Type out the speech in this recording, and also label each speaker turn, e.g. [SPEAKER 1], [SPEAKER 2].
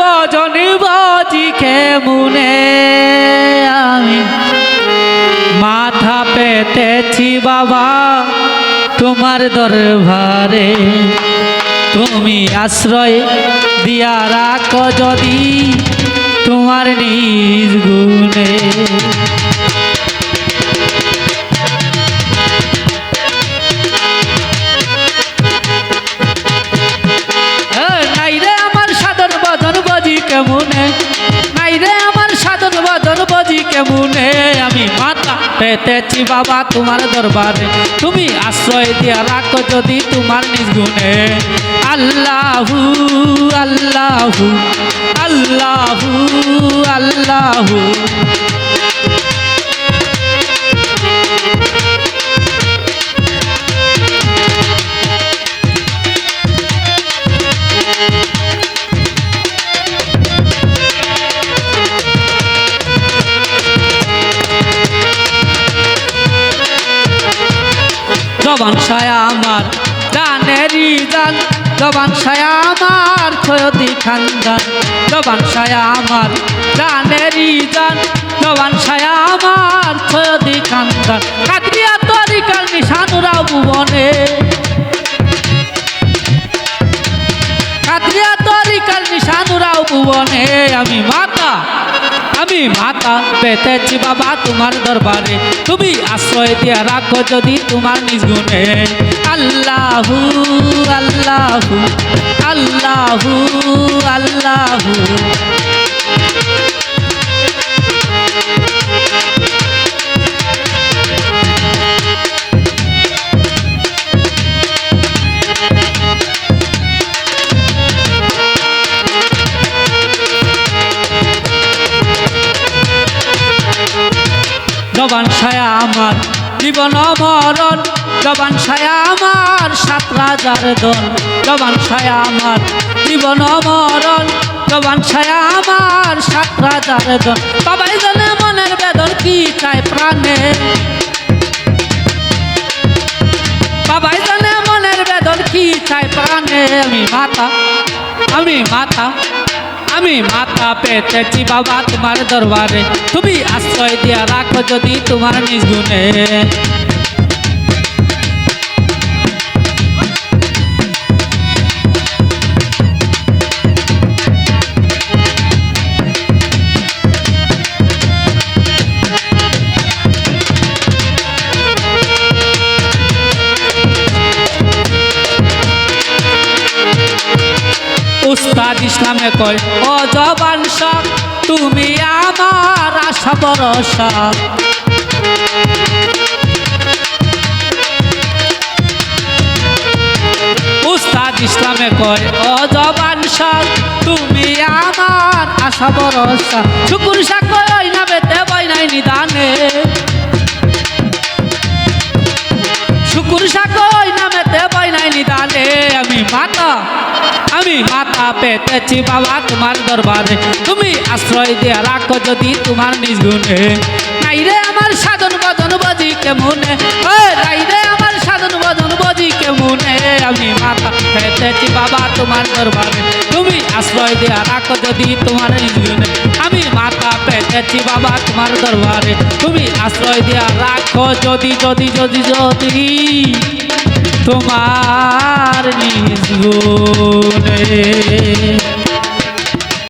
[SPEAKER 1] ভজন বাজি কেমনে আমি। মাথা পেতেছি বাবা, তোমার দরবারে। তুমি আশ্রয় দিয়া রাখো যদি তোমার নিজ গুণে। কেমনে? নাই রে আমার সাধন বদন বজি কেমনে? আমি মাতা পেতেছি বাবা তোমার দরবারে। তুমি আশ্রয় দিয়া রাখো যদি তোমার নিজ গুণে আল্লাহু আল্লাহু আল্লাহু আল্লাহু। জবান ছায়া আমার গানেরই গান জবান ছায়া আমার ক্ষয়তি খানদান। জবান ছায়া আমার গানেরই গান জবান ছায়া আমার ক্ষয়তি খানদান। কাতরিয়া তরিকার নিশানুরা ভুবনে কাতরিয়া তরিকার নিশানুরাও ভুবনে আমি মাতা আমি মাতা পেতেছি বাবা তোমার দরবারে। তুমি আশ্রয় দিয়া রাখো যদি তোমার নিজ গুণে আল্লাহু আল্লাহু আল্লাহু আল্লাহু। জবান ছায়া আমার, জীবন মরণ জবান ছায়া আমার, সাত রাজার দল। জবান ছায়া আমার, জীবন মরণ জবান ছায়া আমার, সাত রাজার দল। বাবাই জানে মনের বেদন কি চায় প্রাণে। বাবাই জানে মনের বেদন কি চায় প্রাণে। আমি মাতা আমি মাতা। আমি মাথা পেতেছি বাবা তোমার দরবারে। তুমি আশ্রয় দিয়া রাখো যদি তোমার নিজ গুণে। উস্তাদ ইসলামে কয়, ও জবান সব তুমি আমার আশা ভরসা। উস্তাদ ইসলামে কয়, ও জবান সব তুমি আমার আশা ভরসা। শুকুর সাকয় না বেতে বই নাই নিদানে। শুকুর সাকয় নামেতে বই নাই নিদানে। আমি মাতা আমি মাথা পেতেছি বাবা তোমার দরবারে। তুমি আশ্রয় দিয়া রাখো যদি তোমার নিজ গুণে নাই রে আমার সাধন বদন বজি কেমনে? নাই রে আমার সাধন বদন বজি কেমনে? আমি মাথা পেতেছি বাবা তোমার দরবারে। তুমি আশ্রয় দিয়া রাখো যদি তোমার নিজ গুণে আমি মাথা পেতেছি বাবা তোমার দরবারে। তুমি আশ্রয় দিয়া রাখো যদি যদি যদি যদি। তোমার নিজ গুণে